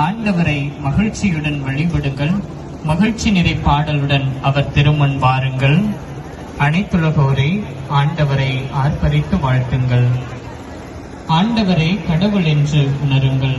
ஆண்டவரை மகிழ்ச்சியுடன் வழிபடுங்கள். மகிழ்ச்சி நிறை பாடலுடன் அவர் திருமண் வாருங்கள். அனைத்துலகோரை ஆண்டவரை ஆர்ப்பரித்து வாழ்த்துங்கள். ஆண்டவரை கடவுள் என்று உணருங்கள்.